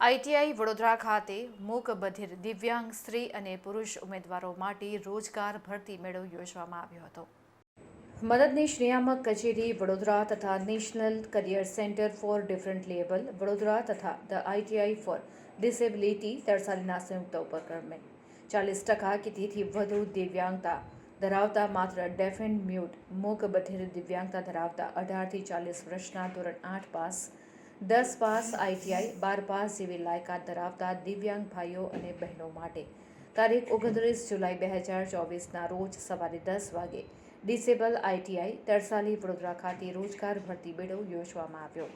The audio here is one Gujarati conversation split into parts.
આઈટીઆઈ વડોદરા ખાતે મૂક બધિર દિવ્યાંગ સ્ત્રી અને પુરુષ ઉમેદવારો માટે રોજગાર ભરતી મેળો યોજવામાં આવ્યો હતો. મદદનીશ નિયામક કચેરી વડોદરા તથા national career centre for differently label Vadodara તથા ધ આઈટીઆઈ ફોર ડિસેબિલિટી તરસાલીના સંયુક્ત ઉપક્રમે. ચાલીસ ટકા કે તેથી વધુ દિવ્યાંગતા ધરાવતા માત્ર ડેફ એન્ડ મ્યુટ, મૂક બધિર દિવ્યાંગતા ધરાવતા અઢારથી ચાલીસ વર્ષના ધોરણ આઠ પાસ, દસ પાસ આઈટીઆઈ બાર પાસ જેવી લાયકાત ધરાવતા દિવ્યાંગ ભાઈઓ અને બહેનો માટે. તારીખ ઓગણત્રીસ જુલાઈ બે હજાર ચોવીસના રોજ સવારે દસ વાગે ડિસેબલ આઈટીઆઈ તરસાલી, વડોદરા ખાતે રોજગાર ભરતી મેળો યોજવામાં આવ્યો.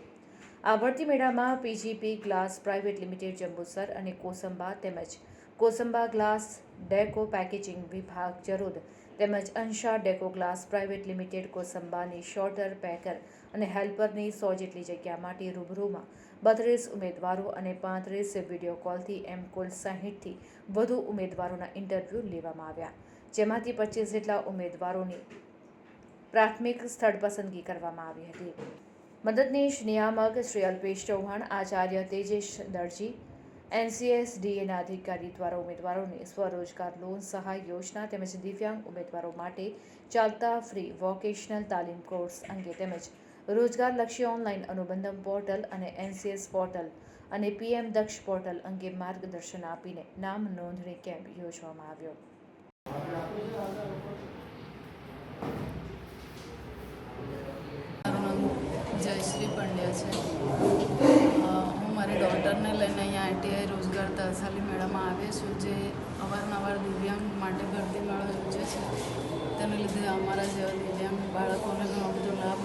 આ ભરતી મેળામાં PGP glass, private limited Jambusar અને કોસંબા તેમજ કોસંબા ગ્લાસ ડેકો પેકેજિંગ વિભાગ જરોદ તેમજ Ansha deco glass, private limited કોસંબાની sorter packer અને હેલ્પરની સો જેટલી જગ્યા માટે રૂબરૂમાં બત્રીસ ઉમેદવારો અને પાંત્રીસ વીડિયો કોલથી એમ કુલ સાહીઠથી વધુ ઉમેદવારોના ઇન્ટરવ્યૂ લેવામાં આવ્યા. જેમાંથી પચીસ જેટલા ઉમેદવારોની પ્રાથમિક સ્થળ પસંદગી કરવામાં આવી હતી. મદદનીશ નિયામક શ્રી અલ્પેશ ચૌહાણ, આચાર્ય તેજેશ દરજી એનસીએસ ડીએના અધિકારી દ્વારા ઉમેદવારોને સ્વરોજગાર લોન સહાય યોજના તેમજ દિવ્યાંગ ઉમેદવારો માટે ચાલતા ફ્રી વોકેશનલ તાલીમ કોર્સ અંગે તેમજ રોજગારલક્ષી ઓનલાઈન અનુબંધમ પોર્ટલ અને એનસીએસ પોર્ટલ અને પીએમ દક્ષ પોર્ટલ અંગે માર્ગદર્શન આપીને નામ નોંધણી કેમ્પ યોજવામાં આવ્યો. મેળામાં આવે છે જે અવારનવાર દિવ્યાંગ માટે ભરતી મેળો યોજે છે, તેને લીધે અમારા જેવા દિવ્યાંગ બાળકોને ઘણો બધો લાભ